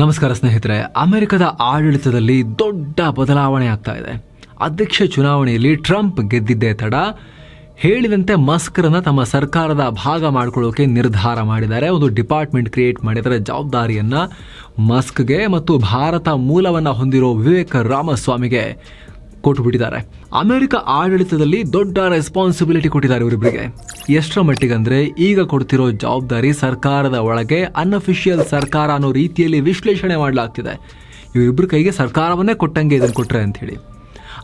ನಮಸ್ಕಾರ ಸ್ನೇಹಿತರೆ, ಅಮೆರಿಕದ ಆಡಳಿತದಲ್ಲಿ ದೊಡ್ಡ ಬದಲಾವಣೆ ಆಗ್ತಾ ಇದೆ. ಅಧ್ಯಕ್ಷ ಚುನಾವಣೆಯಲ್ಲಿ ಟ್ರಂಪ್ ಗೆದ್ದಿದ್ದೇ ತಡ, ಹೇಳಿದಂತೆ ಮಸ್ಕ್ರನ್ನ ತಮ್ಮ ಸರ್ಕಾರದ ಭಾಗ ಮಾಡ್ಕೊಳ್ಳೋಕೆ ನಿರ್ಧಾರ ಮಾಡಿದ್ದಾರೆ. ಒಂದು ಡಿಪಾರ್ಟ್ಮೆಂಟ್ ಕ್ರಿಯೇಟ್ ಮಾಡಿದರೆ ಜವಾಬ್ದಾರಿಯನ್ನು ಮಸ್ಕ್ಗೆ ಮತ್ತು ಭಾರತ ಮೂಲವನ್ನು ಹೊಂದಿರೋ ವಿವೇಕ ರಾಮಸ್ವಾಮಿಗೆ ಕೊಟ್ಟು ಬಿಟ್ಟಿದ್ದಾರೆ ಅಮೆರಿಕ ಆಡಳಿತದಲ್ಲಿ ದೊಡ್ಡ ರೆಸ್ಪಾನ್ಸಿಬಿಲಿಟಿ ಕೊಟ್ಟಿದ್ದಾರೆ ಇವರಿಬ್ಬರಿಗೆ ಎಷ್ಟರ ಮಟ್ಟಿಗಂದ್ರೆ ಈಗ ಕೊಡ್ತಿರೋ ಜವಾಬ್ದಾರಿ ಸರ್ಕಾರದ ಒಳಗೆ ಅನ್ಅಫಿಷಿಯಲ್ ಸರ್ಕಾರ ಅನ್ನೋ ರೀತಿಯಲ್ಲಿ ವಿಶ್ಲೇಷಣೆ ಮಾಡಲಾಗ್ತಿದೆ. ಇವರಿಬ್ಬರ ಕೈಗೆ ಸರ್ಕಾರವನ್ನೇ ಕೊಟ್ಟಂಗೆ ಇದನ್ನು ಕೊಟ್ಟರೆ ಅಂಥೇಳಿ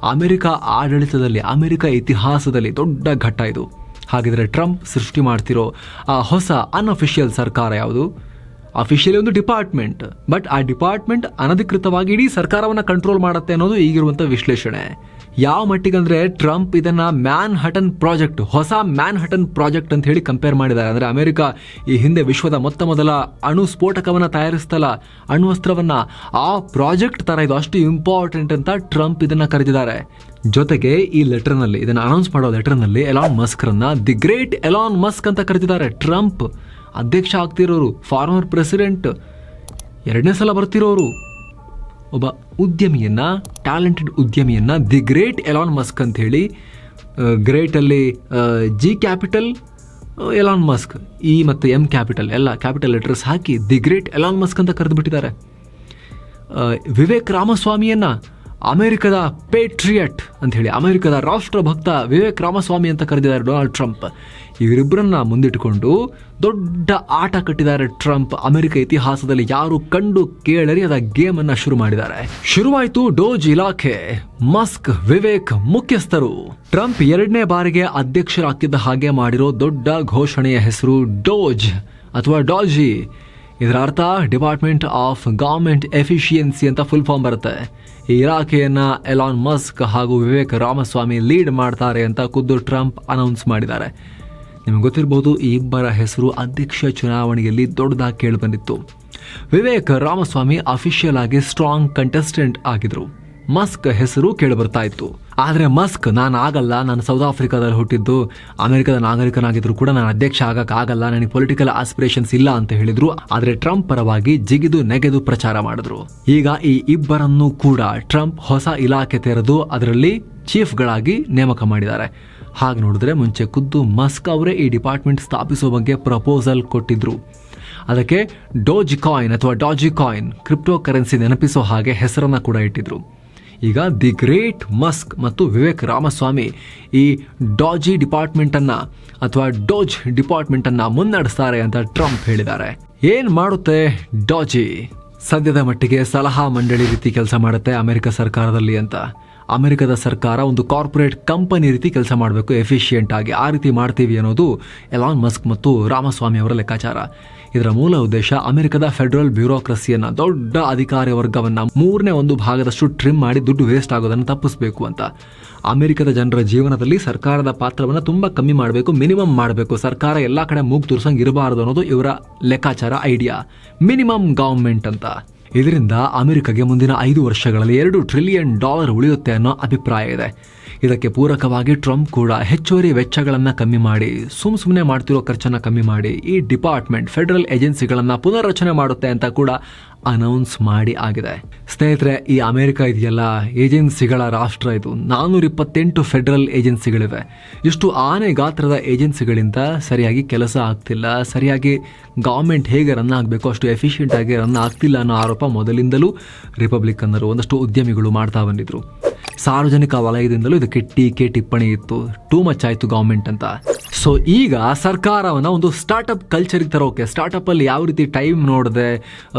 ಅಮೆರಿಕ ಆಡಳಿತದಲ್ಲಿ, ಅಮೆರಿಕ ಇತಿಹಾಸದಲ್ಲಿ ದೊಡ್ಡ ಘಟ್ಟ ಇದು. ಹಾಗಿದ್ರೆ ಟ್ರಂಪ್ ಸೃಷ್ಟಿ ಮಾಡ್ತಿರೋ, ಆ ಹೊಸ ಅನ್ಅಫಿಷಿಯಲ್ ಸರ್ಕಾರ ಯಾವುದು? ಅಫಿಷಿಯಲಿ ಒಂದು ಡಿಪಾರ್ಟ್ಮೆಂಟ್ ಬಟ್ ಆ ಡಿಪಾರ್ಟ್ಮೆಂಟ್ ಅನಧಿಕೃತವಾಗಿ ಇಡೀ ಸರ್ಕಾರವನ್ನು ಕಂಟ್ರೋಲ್ ಮಾಡುತ್ತೆ ಅನ್ನೋದು ಈಗಿರುವಂತ ವಿಶ್ಲೇಷಣೆ. ಯಾವ ಮಟ್ಟಿಗಂದ್ರೆ ಟ್ರಂಪ್ ಇದನ್ನ ಮ್ಯಾನ್ ಹಟನ್ ಪ್ರಾಜೆಕ್ಟ್ ಹೊಸ ಮ್ಯಾನ್ ಹಟನ್ ಪ್ರಾಜೆಕ್ಟ್ ಅಂತ ಹೇಳಿ ಕಂಪೇರ್ ಮಾಡಿದ್ದಾರೆ. ಅಂದ್ರೆ ಅಮೆರಿಕ ಈ ಹಿಂದೆ ವಿಶ್ವದ ಮೊತ್ತ ಮೊದಲ ಅಣು ಸ್ಫೋಟಕವನ್ನ ತಯಾರಿಸ್ತಲ್ಲ ಅಣ್ವಸ್ತ್ರವನ್ನ ಆ ಪ್ರಾಜೆಕ್ಟ್ ತರ ಇದು ಅಷ್ಟು ಇಂಪಾರ್ಟೆಂಟ್ ಅಂತ ಟ್ರಂಪ್ ಇದನ್ನ ಕರೆದಿದ್ದಾರೆ. ಜೊತೆಗೆ ಈ ಲೆಟರ್ನಲ್ಲಿ ಇದನ್ನ ಅನೌನ್ಸ್ ಮಾಡೋ ಲೆಟರ್ನಲ್ಲಿ ಎಲಾನ್ ಮಸ್ಕ್ರನ್ನ ದಿ ಗ್ರೇಟ್ ಎಲಾನ್ ಮಸ್ಕ್ ಅಂತ ಕರೆದಿದ್ದಾರೆ. ಟ್ರಂಪ್ ಅಧ್ಯಕ್ಷ ಆಗ್ತಿರೋರು ಫಾರ್ಮರ್ ಪ್ರೆಸಿಡೆಂಟ್ ಎರಡನೇ ಸಲ ಬರ್ತಿರೋರು. ಒಬ್ಬ ಉದ್ಯಮಿಯನ್ನ ಟ್ಯಾಲೆಂಟೆಡ್ ಉದ್ಯಮಿಯನ್ನ ದಿ ಗ್ರೇಟ್ ಎಲಾನ್ ಮಸ್ಕ್ ಅಂತ ಹೇಳಿ ಗ್ರೇಟಲ್ಲಿ G capital Elon Musk E ಮತ್ತು ಎಂ ಕ್ಯಾಪಿಟಲ್ ಎಲ್ಲ ಕ್ಯಾಪಿಟಲ್ ಲೆಟರ್ಸ್ ಹಾಕಿ ದಿ ಗ್ರೇಟ್ ಎಲಾನ್ ಮಸ್ಕ್ ಅಂತ ಕರೆದು ಬಿಟ್ಟಿದ್ದಾರೆ ವಿವೇಕ್ ರಾಮಸ್ವಾಮಿಯನ್ನ ಅಮೆರಿಕದ ಪೇಟ್ರಿಯಟ್ ಅಂತ ಹೇಳಿ, ಅಮೆರಿಕದ ರಾಷ್ಟ್ರಭಕ್ತ ವಿವೇಕ್ ರಾಮಸ್ವಾಮಿ ಅಂತ ಕರೆದಿದ್ದಾರೆ ಡೊನಾಲ್ಡ್ ಟ್ರಂಪ್. ಇವರಿಬ್ಬರನ್ನ ಮುಂದಿಟ್ಟುಕೊಂಡು ದೊಡ್ಡ ಆಟ ಕಟ್ಟಿದ್ದಾರೆ ಟ್ರಂಪ್. ಅಮೆರಿಕ ಇತಿಹಾಸದಲ್ಲಿ ಯಾರು ಕಂಡು ಕೇಳರಿಯದ ಗೇಮ್ ಅನ್ನ ಶುರು ಮಾಡಿದ್ದಾರೆ. ಶುರುವಾಯಿತು ಡೋಜ್ ಇಲಾಖೆ. ಮಸ್ಕ್, ವಿವೇಕ್ ಮುಖ್ಯಸ್ಥರು. ಟ್ರಂಪ್ ಎರಡನೇ ಬಾರಿಗೆ ಅಧ್ಯಕ್ಷರಾಗ್ತಿದ್ದ ಹಾಗೆ ಮಾಡಿರೋ ದೊಡ್ಡ ಘೋಷಣೆಯ ಹೆಸರು ಡೋಜ್ ಅಥವಾ ಡಾಜಿ. ಇದರ ಅರ್ಥ ಡಿಪಾರ್ಟ್ಮೆಂಟ್ ಆಫ್ ಗವರ್ಮೆಂಟ್ ಎಫಿಷಿಯನ್ಸಿ ಅಂತ ಫುಲ್ ಫಾರ್ಮ್ ಬರುತ್ತೆ. ಈ ಇಲಾಖೆಯನ್ನ ಎಲಾನ್ ಮಸ್ಕ್ ಹಾಗೂ ವಿವೇಕ್ ರಾಮಸ್ವಾಮಿ ಲೀಡ್ ಮಾಡ್ತಾರೆ ಅಂತ ಖುದ್ದು ಟ್ರಂಪ್ ಅನೌನ್ಸ್ ಮಾಡಿದ್ದಾರೆ. ನಿಮಗೆ ಗೊತ್ತಿರಬಹುದು ಈ ಇಬ್ಬರ ಹೆಸರು ಅಧ್ಯಕ್ಷ ಚುನಾವಣೆಯಲ್ಲಿ ದೊಡ್ಡದಾಗಿ ಕೇಳಿಬಂದಿತ್ತು. ವಿವೇಕ್ ರಾಮಸ್ವಾಮಿ ಅಫಿಷಿಯಲ್ ಆಗಿ ಸ್ಟ್ರಾಂಗ್ ಕಂಟೆಸ್ಟೆಂಟ್ ಆಗಿದ್ರು. ಮಸ್ಕ್ ಹೆಸರು ಕೇಳಿಬರ್ತಾ ಇತ್ತು. ಆದರೆ ಮಸ್ಕ್, ನಾನು ಆಗಲ್ಲ, ನಾನು ಸೌತ್ ಆಫ್ರಿಕಾದಲ್ಲಿ ಹುಟ್ಟಿದ್ದು. ಅಮೆರಿಕದ ನಾಗರಿಕನಾಗಿದ್ರು ಕೂಡ ನಾನು ಅಧ್ಯಕ್ಷ ಆಗಲ್ಲ, ನನಗೆ ಪೊಲಿಟಿಕಲ್ ಆಸ್ಪಿರೇಷನ್ಸ್ ಇಲ್ಲ ಅಂತ ಹೇಳಿದ್ರು. ಆದರೆ ಟ್ರಂಪ್ ಪರವಾಗಿ ಜಿಗಿದು ನೆಗೆದು ಪ್ರಚಾರ ಮಾಡಿದ್ರು. ಈಗ ಈ ಇಬ್ಬರನ್ನೂ ಕೂಡ ಟ್ರಂಪ್ ಹೊಸ ಇಲಾಖೆ ತೆರೆದು, ಅದರಲ್ಲಿ ಚೀಫ್ಗಳಾಗಿ ನೇಮಕ ಮಾಡಿದ್ದಾರೆ. ಹಾಗೆ ನೋಡಿದ್ರೆ ಮುಂಚೆ ಖುದ್ದು ಮಸ್ಕ್ ಅವರೇ ಈ ಡಿಪಾರ್ಟ್ಮೆಂಟ್ ಸ್ಥಾಪಿಸುವ ಬಗ್ಗೆ ಪ್ರಪೋಸಲ್ ಕೊಟ್ಟಿದ್ರು. ಅದಕ್ಕೆ ಡೋಜಿ ಕಾಯಿನ್ ಅಥವಾ ಡಾಜಿ ಕಾಯಿನ್, ಕ್ರಿಪ್ಟೋ ಕರೆನ್ಸಿ ನೆನಪಿಸೋ ಹಾಗೆ ಹೆಸರನ್ನು ಕೂಡ ಇಟ್ಟಿದ್ರು. ಈಗ ದಿ ಗ್ರೇಟ್ ಮಸ್ಕ್ ಮತ್ತು ವಿವೇಕ್ ರಾಮಸ್ವಾಮಿ ಈ ಡಾಜಿ ಡಿಪಾರ್ಟ್ಮೆಂಟನ್ನು ಅಥವಾ ಡೋಜ್ ಡಿಪಾರ್ಟ್ಮೆಂಟನ್ನು ಮುನ್ನಡೆಸ್ತಾರೆ ಅಂತ ಟ್ರಂಪ್ ಹೇಳಿದ್ದಾರೆ. ಏನು ಮಾಡುತ್ತೆ ಡಾಜಿ? ಸದ್ಯದ ಮಟ್ಟಿಗೆ ಸಲಹಾ ಮಂಡಳಿ ರೀತಿ ಕೆಲಸ ಮಾಡುತ್ತೆ ಅಮೆರಿಕ ಸರ್ಕಾರದಲ್ಲಿ ಅಂತ. ಅಮೆರಿಕದ ಸರ್ಕಾರ ಒಂದು ಕಾರ್ಪೊರೇಟ್ ಕಂಪನಿ ರೀತಿ ಕೆಲಸ ಮಾಡಬೇಕು, ಎಫಿಷಿಯೆಂಟ್ ಆಗಿ ಆ ರೀತಿ ಮಾಡ್ತೀವಿ ಅನ್ನೋದು ಎಲಾನ್ ಮಸ್ಕ್ ಮತ್ತು ರಾಮಸ್ವಾಮಿ ಅವರ ಲೆಕ್ಕಾಚಾರ. ಇದರ ಮೂಲ ಉದ್ದೇಶ ಅಮೆರಿಕದ ಫೆಡರಲ್ ಬ್ಯೂರೋಕ್ರಸಿಯನ್ನು ದೊಡ್ಡ ಅಧಿಕಾರಿ ವರ್ಗವನ್ನ ಮೂರನೇ ಒಂದು ಭಾಗದಷ್ಟು ಟ್ರಿಮ್ ಮಾಡಿ ದುಡ್ಡು ವೇಸ್ಟ್ ಆಗೋದನ್ನು ತಪ್ಪಿಸಬೇಕು ಅಂತ. ಅಮೆರಿಕದ ಜನರ ಜೀವನದಲ್ಲಿ ಸರ್ಕಾರದ ಪಾತ್ರವನ್ನು ತುಂಬಾ ಕಮ್ಮಿ ಮಾಡಬೇಕು, ಮಿನಿಮಮ್ ಮಾಡಬೇಕು, ಸರ್ಕಾರ ಎಲ್ಲ ಕಡೆ ಮೂಗು ತುರ್ಸಂಗ್ ಇರಬಾರದು ಅನ್ನೋದು ಇವರ ಲೆಕ್ಕಾಚಾರ ಐಡಿಯಾ ಮಿನಿಮಮ್ ಗೌರ್ಮೆಂಟ್ ಅಂತ. ಇದರಿಂದ ಅಮೆರಿಕಗೆ ಮುಂದಿನ ಐದು ವರ್ಷಗಳಲ್ಲಿ ಎರಡು ಟ್ರಿಲಿಯನ್ ಡಾಲರ್ ಉಳಿಯುತ್ತೆ ಅನ್ನೋ ಅಭಿಪ್ರಾಯ ಇದೆ. ಇದಕ್ಕೆ ಪೂರಕವಾಗಿ ಟ್ರಂಪ್ ಕೂಡ ಹೆಚ್ಚುವರಿ ವೆಚ್ಚಗಳನ್ನು ಕಮ್ಮಿ ಮಾಡಿ, ಸುಮ್ ಸುಮ್ಮನೆ ಮಾಡ್ತಿರೋ ಖರ್ಚನ್ನು ಕಮ್ಮಿ ಮಾಡಿ ಈ ಡಿಪಾರ್ಟ್ಮೆಂಟ್ ಫೆಡರಲ್ ಏಜೆನ್ಸಿಗಳನ್ನು ಪುನರ್ರಚನೆ ಮಾಡುತ್ತೆ ಅಂತ ಕೂಡ ಅನೌನ್ಸ್ ಮಾಡಿ ಆಗಿದೆ. ಸ್ನೇಹಿತರೆ, ಈ ಅಮೆರಿಕ ಇದೆಯಲ್ಲ, ಏಜೆನ್ಸಿಗಳ ರಾಷ್ಟ್ರ ಇದು. ನಾನ್ನೂರ ಇಪ್ಪತ್ತೆಂಟು ಫೆಡರಲ್ ಏಜೆನ್ಸಿಗಳಿವೆ. ಇಷ್ಟು ಆನೆ ಗಾತ್ರದ ಏಜೆನ್ಸಿಗಳಿಂದ ಸರಿಯಾಗಿ ಕೆಲಸ ಆಗ್ತಿಲ್ಲ. ಸರಿಯಾಗಿ ಗೌರ್ಮೆಂಟ್ ಹೇಗೆ ರನ್ ಆಗಬೇಕು ಅಷ್ಟು ಎಫಿಷಿಯೆಂಟ್ ಆಗಿ ರನ್ ಆಗ್ತಿಲ್ಲ ಅನ್ನೋ ಆರೋಪ ಮೊದಲಿಂದಲೂ ರಿಪಬ್ಲಿಕನ್ನರು ಒಂದಷ್ಟು ಉದ್ಯಮಿಗಳು ಮಾಡ್ತಾ ಬಂದಿದ್ರು. ಸಾರ್ವಜನಿಕ ವಲಯದಿಂದಲೂ ಇದಕ್ಕೆ ಟೀಕೆ, ಟಿಪ್ಪಣಿ ಇತ್ತು. ಟೂ ಮಚ್ ಆಯ್ತು ಗವರ್ಮೆಂಟ್ ಅಂತ. ಸೊ ಈಗ ಸರ್ಕಾರವನ್ನು ಒಂದು ಸ್ಟಾರ್ಟ್ಅಪ್ ಕಲ್ಚರ್ಗೆ ತರೋಕೆ ಸ್ಟಾರ್ಟ್ಅಪ್ ಅಲ್ಲಿ ಯಾವ ರೀತಿ ಟೈಮ್ ನೋಡದೆ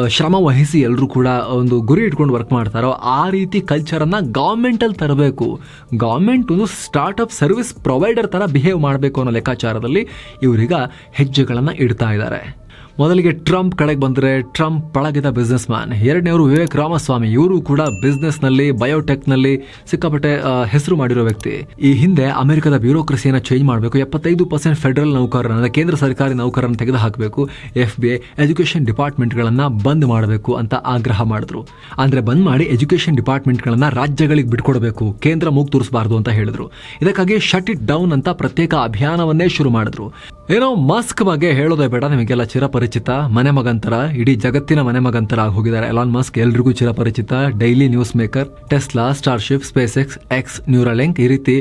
ಶ್ರಮ ವಹಿಸಿ ಎಲ್ಲರೂ ಕೂಡ ಒಂದು ಗುರಿ ಇಟ್ಕೊಂಡು ವರ್ಕ್ ಮಾಡ್ತಾರೋ, ಆ ರೀತಿ ಕಲ್ಚರನ್ನು ಗೌರ್ಮೆಂಟಲ್ಲಿ ತರಬೇಕು. ಗವರ್ಮೆಂಟ್ ಒಂದು ಸ್ಟಾರ್ಟ್ಅಪ್ ಸರ್ವಿಸ್ ಪ್ರೊವೈಡರ್ ತರ ಬಿಹೇವ್ ಮಾಡಬೇಕು ಅನ್ನೋ ಲೆಕ್ಕಾಚಾರದಲ್ಲಿ ಇವರೀಗ ಹೆಜ್ಜೆಗಳನ್ನು ಇಡ್ತಾ ಇದ್ದಾರೆ. ಮೊದಲಿಗೆ ಟ್ರಂಪ್ ಕಡೆಗೆ ಬಂದರೆ ಟ್ರಂಪ್ ಪಳಗಿದ ಬಿಸ್ನೆಸ್ ಮ್ಯಾನ್ ಎರಡನೇವರು ವಿವೇಕ್ ರಾಮಸ್ವಾಮಿ, ಇವರು ಕೂಡ ಬಿಸ್ನೆಸ್ನಲ್ಲಿ ಬಯೋಟೆಕ್ನಲ್ಲಿ ಸಿಕ್ಕಾಪಟ್ಟೆ ಹೆಸರು ಮಾಡಿರೋ ವ್ಯಕ್ತಿ. ಈ ಹಿಂದೆ ಅಮೆರಿಕದ ಬ್ಯೂರೋಕ್ರಸಿಯನ್ನು ಚೇಂಜ್ ಮಾಡಬೇಕು, ಎಪ್ಪತ್ತೈದು ಪರ್ಸೆಂಟ್ ಫೆಡರಲ್ ನೌಕರರನ್ನ ಕೇಂದ್ರ ಸರ್ಕಾರಿ ನೌಕರರನ್ನು ತೆಗೆದುಹಾಕಬೇಕು ಎಫ್ ಬಿ ಐ ಎಜುಕೇಷನ್ ಡಿಪಾರ್ಟ್ಮೆಂಟ್ಗಳನ್ನು ಬಂದ್ ಮಾಡಬೇಕು ಅಂತ ಆಗ್ರಹ ಮಾಡಿದ್ರು. ಅಂದರೆ ಬಂದ್ ಮಾಡಿ ಎಜುಕೇಷನ್ ಡಿಪಾರ್ಟ್ಮೆಂಟ್ಗಳನ್ನು ರಾಜ್ಯಗಳಿಗೆ ಬಿಟ್ಕೊಡಬೇಕು, ಕೇಂದ್ರ ಮೂಗ್ ತೋರಿಸಬಾರ್ದು ಅಂತ ಹೇಳಿದ್ರು. ಇದಕ್ಕಾಗಿ ಶಟ್ ಇಟ್ ಡೌನ್ ಅಂತ ಪ್ರತ್ಯೇಕ ಅಭಿಯಾನವನ್ನೇ ಶುರು ಮಾಡಿದ್ರು. ಏನೋ ಮಸ್ಕ್ ಬಗ್ಗೆ ಹೇಳೋದೇ ಬೇಡ, ನಿಮಗೆಲ್ಲ ಚಿರಪರಿ ಚಿರಪರಿಚಿತ ಮನೆ ಮಗಂತರ, ಇಡೀ ಜಗತ್ತಿನ ಮನೆ ಮಗಂತರ ಆಗಿ ಹೋಗಿದ್ದಾರೆ ಎಲಾನ್ ಮಸ್ಕ್ ಎಲ್ರಿಗೂ ಚಿರಪರಿಚಿತ daily news maker Tesla Starship space X X Neuralink ಈ ರೀತಿ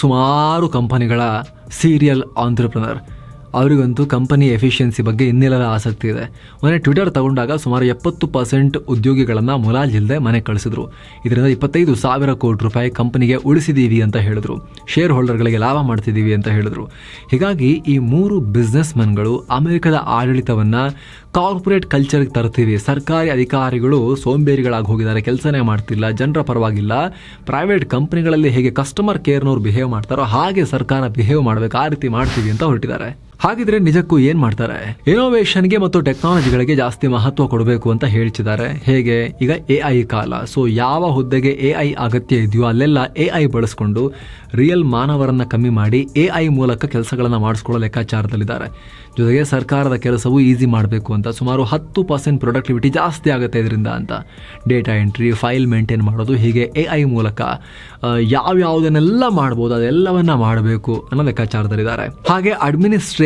ಸುಮಾರು ಕಂಪನಿಗಳ ಸೀರಿಯಲ್ ಆಂಟ್ರಪ್ರನರ್ ಅವರಿಗಂತೂ ಕಂಪನಿ ಎಫಿಷಿಯನ್ಸಿ ಬಗ್ಗೆ ಇನ್ನಿಲ್ಲದ ಆಸಕ್ತಿ ಇದೆ. ಮೊನ್ನೆ ಟ್ವಿಟರ್ ತಗೊಂಡಾಗ ಸುಮಾರು ಎಪ್ಪತ್ತು ಪರ್ಸೆಂಟ್ ಉದ್ಯೋಗಿಗಳನ್ನು ಮುಲಾಜಿಲ್ಲದೆ ಮನೆ ಕಳಿಸಿದ್ರು. ಇದರಿಂದ ಇಪ್ಪತ್ತೈದು ಸಾವಿರ ಕೋಟಿ ರೂಪಾಯಿ ಕಂಪನಿಗೆ ಉಳಿಸಿದ್ದೀವಿ ಅಂತ ಹೇಳಿದ್ರು. ಶೇರ್ ಹೋಲ್ಡರ್ಗಳಿಗೆ ಲಾಭ ಮಾಡ್ತಿದ್ದೀವಿ ಅಂತ ಹೇಳಿದ್ರು. ಹೀಗಾಗಿ ಈ ಮೂರು ಬಿಸ್ನೆಸ್ ಮನ್ಗಳು ಅಮೆರಿಕದ ಆಡಳಿತವನ್ನು ಕಾರ್ಪೊರೇಟ್ ಕಲ್ಚರ್ಗೆ ತರ್ತೀವಿ. ಸರ್ಕಾರಿ ಅಧಿಕಾರಿಗಳು ಸೋಂಬೇರಿಗಳಾಗಿ ಹೋಗಿದ್ದಾರೆ. ಕೆಲಸನೇ ಮಾಡ್ತಿಲ್ಲ, ಜನರ ಪರವಾಗಿಲ್ಲ. ಪ್ರೈವೇಟ್ ಕಂಪ್ನಿಗಳಲ್ಲಿ ಹೇಗೆ ಕಸ್ಟಮರ್ ಕೇರ್ನವ್ರು ಬಿಹೇವ್ ಮಾಡ್ತಾರೋ ಹಾಗೆ ಸರ್ಕಾರ ಬಿಹೇವ್ ಮಾಡಬೇಕು, ಆ ರೀತಿ ಮಾಡ್ತೀವಿ ಅಂತ ಹೊರಟಿದ್ದಾರೆ. ಹಾಗಿದ್ರೆ ನಿಜಕ್ಕೂ ಏನ್ ಮಾಡ್ತಾರೆ? ಇನೋವೇಷನ್ಗೆ ಮತ್ತು ಟೆಕ್ನಾಲಜಿಗಳಿಗೆ ಜಾಸ್ತಿ ಮಹತ್ವ ಕೊಡಬೇಕು ಅಂತ ಹೇಳ್ತಿದ್ದಾರೆ. ಹೇಗೆ? ಈಗ ಎ ಐ ಕಾಲ. ಸೊ ಯಾವ ಹುದ್ದೆಗೆ ಎ ಐ ಅಗತ್ಯ ಇದೆಯೋ ಅಲ್ಲೆಲ್ಲ ಎ ಐ ಬಳಸ್ಕೊಂಡು ರಿಯಲ್ ಮಾನವರನ್ನ ಕಮ್ಮಿ ಮಾಡಿ ಎ ಐ ಮೂಲಕ ಕೆಲಸಗಳನ್ನ ಮಾಡಿಸ್ಕೊಳ್ಳೋ ಲೆಕ್ಕಾಚಾರದಲ್ಲಿದ್ದಾರೆ. ಜೊತೆಗೆ ಸರ್ಕಾರದ ಕೆಲಸವು ಈಸಿ ಮಾಡಬೇಕು ಅಂತ, ಸುಮಾರು ಹತ್ತು ಪರ್ಸೆಂಟ್ ಪ್ರೊಡಕ್ಟಿವಿಟಿ ಜಾಸ್ತಿ ಆಗುತ್ತೆ ಇದರಿಂದ ಅಂತ. ಡೇಟಾ ಎಂಟ್ರಿ ಫೈಲ್ ಮೇಂಟೈನ್ ಮಾಡೋದು ಹೀಗೆ ಎ ಐ ಮೂಲಕ ಯಾವ್ಯಾವುದನ್ನೆಲ್ಲ ಮಾಡ್ಬೋದು, ಅದೆಲ್ಲವನ್ನ ಮಾಡಬೇಕು ಅನ್ನೋ ಲೆಕ್ಕಾಚಾರದಲ್ಲಿದ್ದಾರೆ. ಹಾಗೆ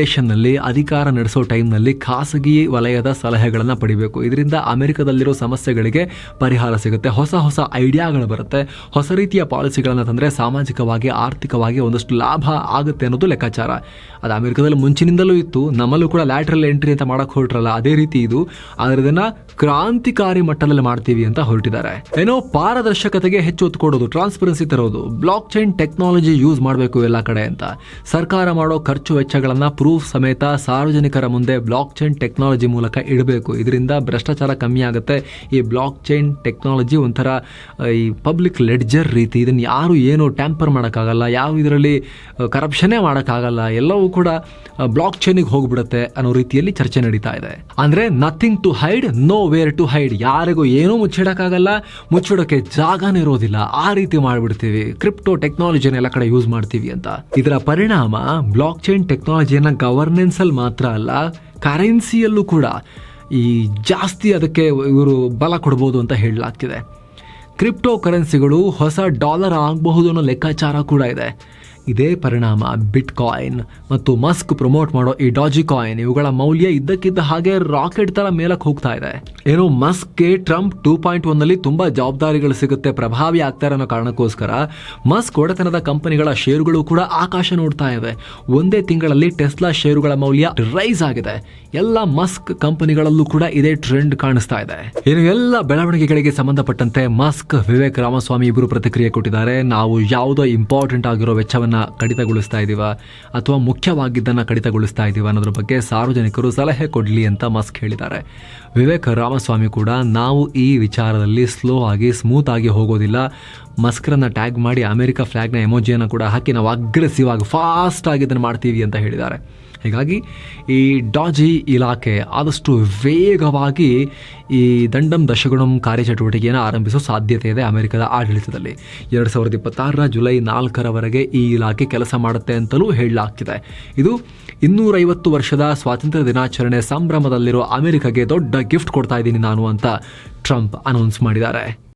ಅಡ್ಮಿನಿಸ್ಟ್ರೇಷನ್ನಲ್ಲಿ ಅಧಿಕಾರ ನಡೆಸೋ ಟೈಮ್ನಲ್ಲಿ ಖಾಸಗಿ ವಲಯದ ಸಲಹೆಗಳನ್ನು ಪಡಿಬೇಕು. ಇದರಿಂದ ಅಮೆರಿಕದಲ್ಲಿರೋ ಸಮಸ್ಯೆಗಳಿಗೆ ಪರಿಹಾರ ಸಿಗುತ್ತೆ. ಹೊಸ ಹೊಸ ಐಡಿಯಾಗಳು ಬರುತ್ತೆ. ಹೊಸ ರೀತಿಯ ಪಾಲಿಸಿಗಳನ್ನು ತಂದರೆ ಸಾಮಾಜಿಕವಾಗಿ, ಆರ್ಥಿಕವಾಗಿ ಒಂದಷ್ಟು ಲಾಭ ಆಗುತ್ತೆ ಅನ್ನೋದು ಲೆಕ್ಕಾಚಾರ. ಅದು ಅಮೆರಿಕದಲ್ಲಿ ಮುಂಚಿನಿಂದಲೂ ಇತ್ತು. ನಮ್ಮಲ್ಲೂ ಕೂಡ ಲ್ಯಾಟ್ರಲ್ ಎಂಟ್ರಿ ಅಂತ ಮಾಡೋಕ್ಕೆ ಹೊರಟ್ರಲ್ಲ, ಅದೇ ರೀತಿ ಇದು. ಆದರೆ ಇದನ್ನು ಕ್ರಾಂತಿಕಾರಿ ಮಟ್ಟದಲ್ಲಿ ಮಾಡ್ತೀವಿ ಅಂತ ಹೊರಟಿದ್ದಾರೆ. ಏನೋ ಪಾರದರ್ಶಕತೆಗೆ ಹೆಚ್ಚು ಒತ್ತು ಕೊಡೋದು ಟ್ರಾನ್ಸ್ಪರೆನ್ಸಿ ತರೋದು ಬ್ಲಾಕ್ ಚೈನ್ ಟೆಕ್ನಾಲಜಿ ಯೂಸ್ ಮಾಡಬೇಕು ಎಲ್ಲ ಕಡೆ ಅಂತ. ಸರ್ಕಾರ ಮಾಡೋ ಖರ್ಚು ವೆಚ್ಚಗಳನ್ನ ಪ್ರೂಫ್ ಸಮೇತ ಸಾರ್ವಜನಿಕರ ಮುಂದೆ ಬ್ಲಾಕ್ ಚೈನ್ ಟೆಕ್ನಾಲಜಿ ಮೂಲಕ ಇಡಬೇಕು. ಇದರಿಂದ ಭ್ರಷ್ಟಾಚಾರ ಕಮ್ಮಿ ಆಗುತ್ತೆ. ಈ ಬ್ಲಾಕ್ ಚೈನ್ ಟೆಕ್ನಾಲಜಿ ಒಂಥರ ಈ ಪಬ್ಲಿಕ್ ಲೆಡ್ಜರ್ ರೀತಿ. ಇದನ್ನು ಯಾರು ಏನು ಟ್ಯಾಂಪರ್ ಮಾಡೋಕ್ಕಾಗಲ್ಲ. ಯಾವ ಇದರಲ್ಲಿ ಕರಪ್ಷನ್ನೇ ಮಾಡೋಕ್ಕಾಗಲ್ಲ. ಎಲ್ಲವೂ ಕೂಡ ಬ್ಲಾಕ್ ಚೈನಿಗೆ ಹೋಗ್ಬಿಡುತ್ತೆ ಅನ್ನೋ ರೀತಿಯಲ್ಲಿ ಚರ್ಚೆ ನಡೀತಾ ಇದೆ. ಅಂದ್ರೆ nothing to hide nowhere to hide ಯಾರಿಗೂ ಏನೂ ಮುಚ್ಚಿಡೋಕ್ಕಾಗಲ್ಲ. ಮುಚ್ಚಿಡೋಕ್ಕೆ ಜಾಗನೇ ಇರೋದಿಲ್ಲ. ಆ ರೀತಿ ಮಾಡಿಬಿಡ್ತೀವಿ. ಕ್ರಿಪ್ಟೋ ಟೆಕ್ನಾಲಜಿನ ಎಲ್ಲ ಕಡೆ ಯೂಸ್ ಮಾಡ್ತೀವಿ ಅಂತ. ಇದರ ಪರಿಣಾಮ ಬ್ಲಾಕ್ ಚೈನ್ ಟೆಕ್ನಾಲಜಿಯನ್ನ ಗವರ್ನೆನ್ಸ್ ಅಲ್ಲಿ ಮಾತ್ರ ಅಲ್ಲ ಕರೆನ್ಸಿಯಲ್ಲೂ ಕೂಡ ಈ ಜಾಸ್ತಿ ಅದಕ್ಕೆ ಇವರು ಬಲ ಕೊಡ್ಬೋದು ಅಂತ ಹೇಳಲಾಗ್ತಿದೆ. ಕ್ರಿಪ್ಟೋ ಕರೆನ್ಸಿಗಳು ಹೊಸ ಡಾಲರ್ ಆಗಬಹುದು ಅನ್ನೋ ಲೆಕ್ಕಾಚಾರ ಕೂಡ ಇದೆ. ಇದೇ ಪರಿಣಾಮ ಬಿಟ್ ಕಾಯಿನ್ ಮತ್ತು ಮಸ್ಕ್ ಪ್ರಮೋಟ್ ಮಾಡೋ ಈ ಡಾಜಿ ಕಾಯಿನ್ ಇವುಗಳ ಮೌಲ್ಯ ಇದ್ದಕ್ಕಿದ್ದ ಹಾಗೆ ರಾಕೆಟ್ ತರ ಮೇಲಕ್ಕೆ ಹೋಗ್ತಾ ಇದೆ. ಏನು, ಮಸ್ಕ್ಗೆ ಟ್ರಂಪ್ ಟೂ ಪಾಯಿಂಟ್ ಒನ್ನಲ್ಲಿ ತುಂಬಾ ಜವಾಬ್ದಾರಿಗಳು ಸಿಗುತ್ತೆ, ಪ್ರಭಾವಿ ಆಗ್ತಾರೆ ಅನ್ನೋ ಕಾರಣಕ್ಕೋಸ್ಕರ ಮಸ್ಕ್ ಒಡೆತನದ ಕಂಪನಿಗಳ ಷೇರುಗಳು ಕೂಡ ಆಕಾಶ ನೋಡ್ತಾ ಇವೆ. ಒಂದೇ ತಿಂಗಳಲ್ಲಿ ಟೆಸ್ಲಾ ಷೇರುಗಳ ಮೌಲ್ಯ ರೈಸ್ ಆಗಿದೆ. ಎಲ್ಲ ಮಸ್ಕ್ ಕಂಪನಿಗಳಲ್ಲೂ ಕೂಡ ಇದೇ ಟ್ರೆಂಡ್ ಕಾಣಿಸ್ತಾ ಇದೆ. ಇನ್ನು ಎಲ್ಲ ಬೆಳವಣಿಗೆಗಳಿಗೆ ಸಂಬಂಧಪಟ್ಟಂತೆ ಮಸ್ಕ್, ವಿವೇಕ್ ರಾಮಸ್ವಾಮಿ ಇಬ್ಬರು ಪ್ರತಿಕ್ರಿಯೆ ಕೊಟ್ಟಿದ್ದಾರೆ. ನಾವು ಯಾವುದೋ ಇಂಪಾರ್ಟೆಂಟ್ ಆಗಿರೋ ವೆಚ್ಚವನ್ನ ಕಡಿತಗೊಳಿಸ್ತಾ ಇದೀವ ಅಥವಾ ಮುಖ್ಯವಾಗಿದ್ದನ್ನು ಕಡಿತಗೊಳಿಸ್ತಾ ಇದೀವ ಅನ್ನೋದ್ರ ಬಗ್ಗೆ ಸಾರ್ವಜನಿಕರು ಸಲಹೆ ಕೊಡಲಿ ಅಂತ ಮಸ್ಕ್ ಹೇಳಿದ್ದಾರೆ. ವಿವೇಕ್ ರಾಮಸ್ವಾಮಿ ಕೂಡ ನಾವು ಈ ವಿಚಾರದಲ್ಲಿ ಸ್ಲೋ ಆಗಿ, ಸ್ಮೂತ್ ಆಗಿ ಹೋಗೋದಿಲ್ಲ. ಮಸ್ಕ್ರನ್ನ ಟ್ಯಾಗ್ ಮಾಡಿ ಅಮೆರಿಕ ಫ್ಲಾಗ್ನ ಎಮೋಜಿಯನ್ನು ಕೂಡ ಹಾಕಿ ನಾವು ಅಗ್ರೆಸಿವ್ ಆಗಿ ಫಾಸ್ಟ್ ಆಗಿ ಇದನ್ನು ಮಾಡ್ತೀವಿ ಅಂತ ಹೇಳಿದ್ದಾರೆ. ಹೀಗಾಗಿ ಈ ಡಾಜಿ ಇಲಾಖೆ ಆದಷ್ಟು ವೇಗವಾಗಿ ಈ ದಂಡಂ ದಶಗುಣಂ ಕಾರ್ಯಚಟುವಟಿಕೆಯನ್ನು ಆರಂಭಿಸೋ ಸಾಧ್ಯತೆ ಇದೆ ಅಮೆರಿಕದ ಆಡಳಿತದಲ್ಲಿ. ಎರಡು ಸಾವಿರದ ಇಪ್ಪತ್ತಾರರ ಜುಲೈ ನಾಲ್ಕರವರೆಗೆ ಈ ಕೆಲಸ ಮಾಡುತ್ತೆ ಅಂತಲೂ ಹೇಳಲಾಗ್ತಿದೆ. ಇದು ಇನ್ನೂರೈವತ್ತು ವರ್ಷದ ಸ್ವಾತಂತ್ರ್ಯ ದಿನಾಚರಣೆ ಸಂಭ್ರಮದಲ್ಲಿರೋ ಅಮೆರಿಕಗೆ ದೊಡ್ಡ ಗಿಫ್ಟ್ ಕೊಡ್ತಾ ಇದ್ದೀನಿ ನಾನು ಅಂತ ಟ್ರಂಪ್ ಅನೌನ್ಸ್ ಮಾಡಿದ್ದಾರೆ.